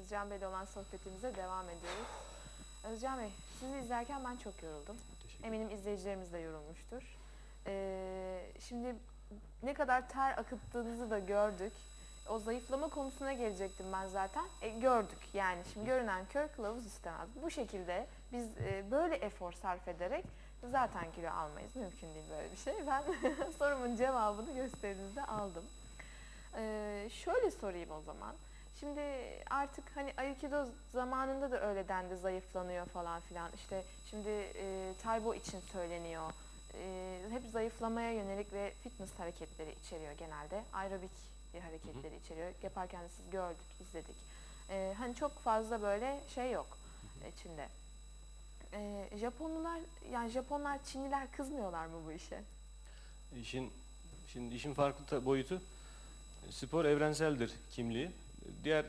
Özcan Bey'le olan sohbetimize devam ediyoruz. Özcan Bey, sizi izlerken ben çok yoruldum. Eminim izleyicilerimiz de yorulmuştur. Ee, şimdi ne kadar ter akıttığınızı da gördük. O zayıflama konusuna gelecektim ben zaten. E, gördük yani şimdi görünen kör kılavuz istemez. Bu şekilde biz e, böyle efor sarf ederek zaten kilo almayız. Mümkün değil böyle bir şey. Ben sorumun cevabını gösterinizde aldım. Ee, şöyle sorayım o zaman. Şimdi artık hani Aikido zamanında da öyle dendi zayıflanıyor falan filan. İşte şimdi e, Taibo için söyleniyor. E, hep zayıflamaya yönelik ve fitness hareketleri içeriyor genelde. Aerobik hareketleri içeriyor. Yaparken de siz gördük, izledik. E, hani çok fazla böyle şey yok içinde. E, Japonlular yani Japonlar Çinliler kızmıyorlar mı bu işe? İşin şimdi işin farklı boyutu spor evrenseldir kimliği. Diğer e,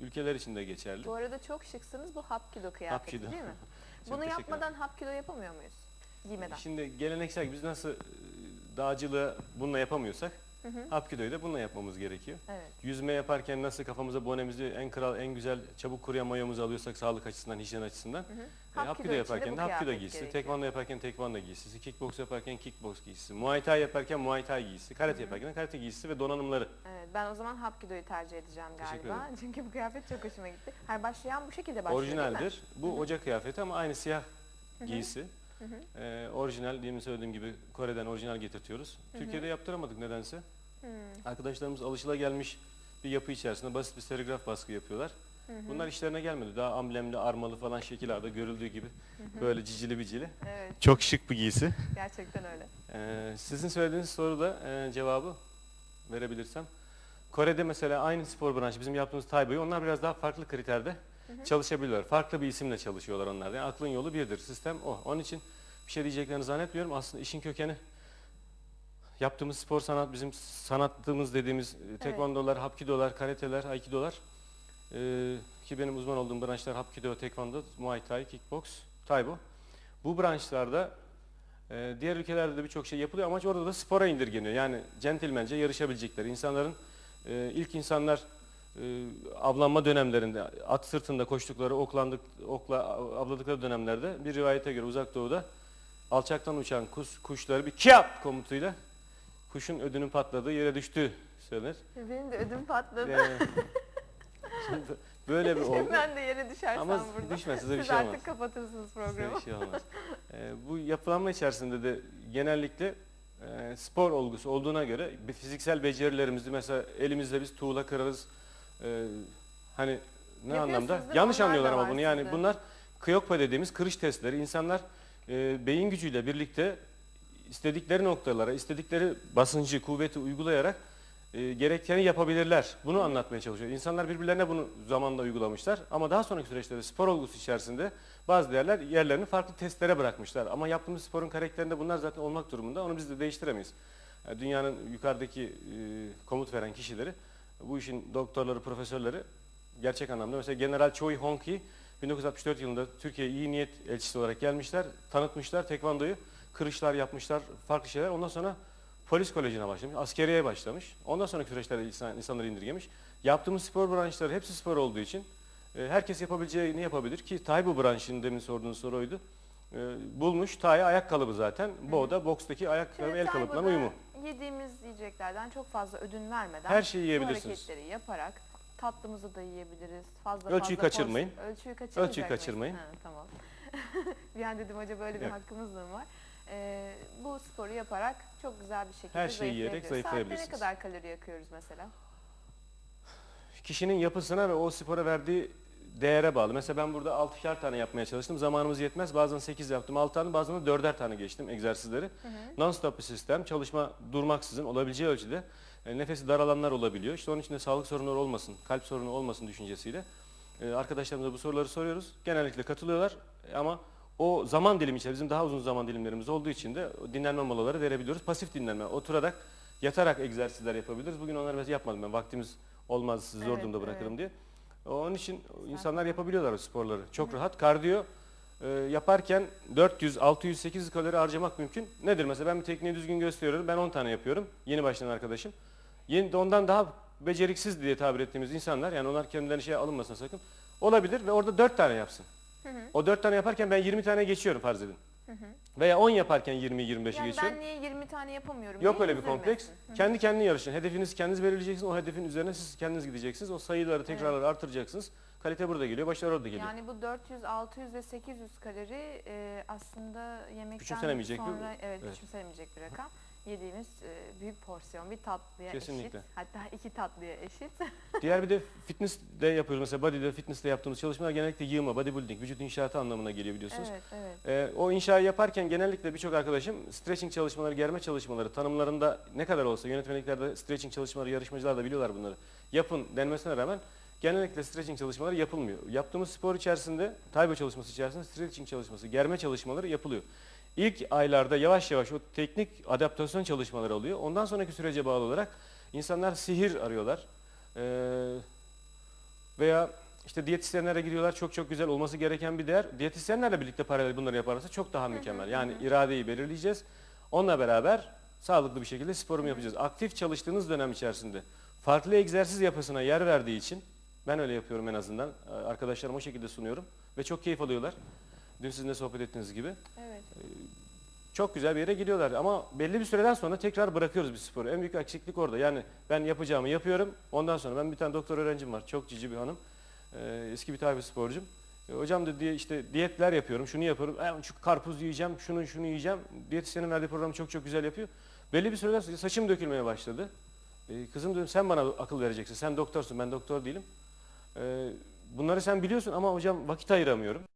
ülkeler için de geçerli. Bu arada çok şıksınız bu Hapkido kıyafeti Hapkido. değil mi? Bunu yapmadan Hapkido yapamıyor muyuz? Giymeden. Şimdi geleneksel biz nasıl e, dağcılığı bununla yapamıyorsak Hı hı. Da bununla yapmamız gerekiyor. Evet. Yüzme yaparken nasıl kafamıza bonemizi en kral en güzel çabuk kuruyan mayomuzu alıyorsak sağlık açısından, hijyen açısından. Hı hı. E, Hapkido yaparken de Hapkido giysisi, tekvando yaparken tekvando giysisi, kickbox yaparken kickbox giysisi, muay thai yaparken muay thai giysisi, karate yaparken de karate giysisi ve donanımları. Evet, ben o zaman Hapkido'yu tercih edeceğim galiba. Çünkü bu kıyafet çok hoşuma gitti. Her başlayan bu şekilde başlıyor? Orijinaldir. Bu Hı hı. ocak kıyafeti ama aynı siyah Hı hı. giysi. Hı hı. Ee, orijinal, demin söylediğim gibi Kore'den orijinal getirtiyoruz. Hı hı. Türkiye'de yaptıramadık nedense. Hı, Arkadaşlarımız alışılagelmiş bir yapı içerisinde basit bir serigraf baskı yapıyorlar. hı hı. Bunlar işlerine gelmedi. Daha amblemli, armalı falan şekillerde görüldüğü gibi. Hı hı. Böyle cicili bicili. Evet, Çok şık bir giysi. gerçekten öyle. Ee, sizin söylediğiniz soruda e, cevabı verebilirsem. Kore'de mesela aynı spor branşı bizim yaptığımız Taibo'yu onlar biraz daha farklı kriterde Hı çalışabiliyorlar. Farklı bir isimle çalışıyorlar onlar. Yani aklın yolu birdir. Sistem o. Onun için bir şey diyeceklerini zannetmiyorum. Aslında işin kökeni yaptığımız spor sanat bizim sanatlığımız dediğimiz e, tekvandolar, hapkidolar, karateler, aikidolar Ee, ki benim uzman olduğum branşlar hapkido, tekvando, muay thai, kickbox, taibo. Bu branşlarda e, diğer ülkelerde de birçok şey yapılıyor. Amaç orada da spora indirgeniyor. Yani centilmence yarışabilecekleri. insanların e, ilk insanlar avlanma dönemlerinde at sırtında koştukları, oklandık, okla avladıkları dönemlerde bir rivayete göre uzak doğuda alçaktan uçan kuş, kuşları bir kiyap komutuyla kuşun ödünün patladığı yere düştüğü söylenir. Benim de ödüm patladı. Yani, şimdi böyle bir olgu. ben de yere düşersem Ama burada. düşmez size bir Siz şey artık olmaz. kapatırsınız Size programı. bir şey olmaz. Ee, bu yapılanma içerisinde de genellikle e, spor olgusu olduğuna göre bir fiziksel becerilerimizi mesela elimizle biz tuğla kırarız. Ee, hani ne anlamda? Yanlış anlıyorlar ama bunu. Yani sizde. bunlar kıyokpa dediğimiz kırış testleri. İnsanlar e, beyin gücüyle birlikte istedikleri noktalara, istedikleri basıncı, kuvveti uygulayarak e, gerekeni yapabilirler. Bunu anlatmaya çalışıyor. İnsanlar birbirlerine bunu zamanla uygulamışlar ama daha sonraki süreçte de spor olgusu içerisinde bazı yerler yerlerini farklı testlere bırakmışlar. Ama yaptığımız sporun karakterinde bunlar zaten olmak durumunda. Onu biz de değiştiremeyiz. Yani dünyanın yukarıdaki e, komut veren kişileri, bu işin doktorları, profesörleri gerçek anlamda mesela General Choi Hong-ki 1964 yılında Türkiye'ye iyi niyet elçisi olarak gelmişler, tanıtmışlar tekvandoyu, kırışlar yapmışlar, farklı şeyler. Ondan sonra polis kolejine başlamış, askeriyeye başlamış. Ondan sonraki süreçlerde insan, insanları indirgemiş. Yaptığımız spor branşları hepsi spor olduğu için e, herkes yapabileceğini yapabilir ki Taibo branşının demin sorduğunuz soru oydu. E, bulmuş Tai ayak kalıbı zaten. Bu da bokstaki ayak Şimdi ve el kalıplarına uyumu. Yediğimiz yiyeceklerden çok fazla ödün vermeden Her şeyi bu yiyebilirsiniz. hareketleri yaparak tatlımızı da yiyebiliriz. Fazla Ölçüyü fazla kaçırmayın. porsiyon- Ölçüyü kaçırmayacak Ölçüyü kaçırmayın. Ha, tamam. bir an dedim acaba böyle bir Yok. hakkımız mı var? Ee, bu sporu yaparak çok güzel bir şekilde Her şeyi yiyerek zayıflayabiliyoruz. Saatte zayıflayabilirsiniz. ne kadar kalori yakıyoruz mesela? kişinin yapısına ve o spora verdiği değere bağlı. Mesela ben burada 6'şar tane yapmaya çalıştım. Zamanımız yetmez. Bazen 8 yaptım, 6 tane, bazen de 4'er tane geçtim egzersizleri. Non-stop bir sistem. Çalışma durmaksızın olabileceği ölçüde e, nefesi daralanlar olabiliyor. İşte onun için de sağlık sorunları olmasın, kalp sorunu olmasın düşüncesiyle e, arkadaşlarımıza bu soruları soruyoruz. Genellikle katılıyorlar E, ama o zaman dilimi içinde bizim daha uzun zaman dilimlerimiz olduğu için de dinlenme molaları verebiliyoruz. Pasif dinlenme, oturarak, yatarak egzersizler yapabiliriz. Bugün onları mesela yapmadım ben. Vaktimiz olmaz, zor Evet, durumda bırakırım evet. diye. Onun için insanlar yapabiliyorlar o sporları. Çok rahat. Kardiyo e, yaparken 400, 600, 800 kalori harcamak mümkün. Nedir mesela ben bir tekniği düzgün gösteriyorum. Ben 10 tane yapıyorum. Yeni başlayan arkadaşım. Yeni, ondan daha beceriksiz diye tabir ettiğimiz insanlar yani onlar kendilerine şey alınmasın sakın. Olabilir ve orada 4 tane yapsın. O 4 tane yaparken ben 20 tane geçiyorum farz edin. Veya 10 yaparken 20-25'i Yani geçiyorum. ben niye 20 tane yapamıyorum? Yok diye öyle bir kompleks. Kendi kendine yarışın. Hedefinizi kendiniz belirleyeceksiniz. O hedefin üzerine siz kendiniz gideceksiniz. O sayıları, tekrarları artıracaksınız. Kalite burada geliyor, başarı orada geliyor. Yani bu 400, 600 ve 800 kalori e, aslında yemekten Küçümsenemeyecek bir- sonra evet, evet. küçümsenemeyecek bir rakam. Yediğimiz e, büyük porsiyon bir tatlıya Kesinlikle. eşit. Hatta iki tatlıya eşit. Diğer bir de fitness de yapıyoruz. Mesela body'de, fitness'te yaptığımız çalışmalar genellikle yığma, bodybuilding, vücut inşaatı anlamına geliyor biliyorsunuz. evet, evet. Ee, o inşayı yaparken genellikle birçok arkadaşım stretching çalışmaları, germe çalışmaları tanımlarında ne kadar olsa yönetmenliklerde stretching çalışmaları, yarışmacılar da biliyorlar bunları. Yapın denmesine rağmen genellikle stretching çalışmaları yapılmıyor. Yaptığımız spor içerisinde, tayba çalışması içerisinde stretching çalışması, germe çalışmaları yapılıyor. İlk aylarda yavaş yavaş o teknik adaptasyon çalışmaları oluyor. Ondan sonraki sürece bağlı olarak insanlar sihir arıyorlar. Ee, veya işte diyetisyenlere gidiyorlar çok çok güzel olması gereken bir değer. Diyetisyenlerle birlikte paralel bunları yaparsa çok daha mükemmel. Yani iradeyi belirleyeceğiz. Onunla beraber sağlıklı bir şekilde sporumu yapacağız. Aktif çalıştığınız dönem içerisinde farklı egzersiz yapısına yer verdiği için ben öyle yapıyorum en azından. Arkadaşlarıma o şekilde sunuyorum ve çok keyif alıyorlar. Dün sizinle sohbet ettiğiniz gibi. Evet. Çok güzel bir yere gidiyorlar ama belli bir süreden sonra tekrar bırakıyoruz bir sporu. En büyük eksiklik orada. Yani ben yapacağımı yapıyorum. Ondan sonra ben bir tane doktor öğrencim var. Çok cici bir hanım. Ee, eski bir tabi sporcum. E, hocam dedi işte diyetler yapıyorum. Şunu yapıyorum. E, şu karpuz yiyeceğim. Şunu şunu yiyeceğim. Diyetisyenin verdiği programı çok çok güzel yapıyor. Belli bir süreden sonra saçım dökülmeye başladı. E, kızım dedim sen bana akıl vereceksin. Sen doktorsun. Ben doktor değilim. E, bunları sen biliyorsun ama hocam vakit ayıramıyorum.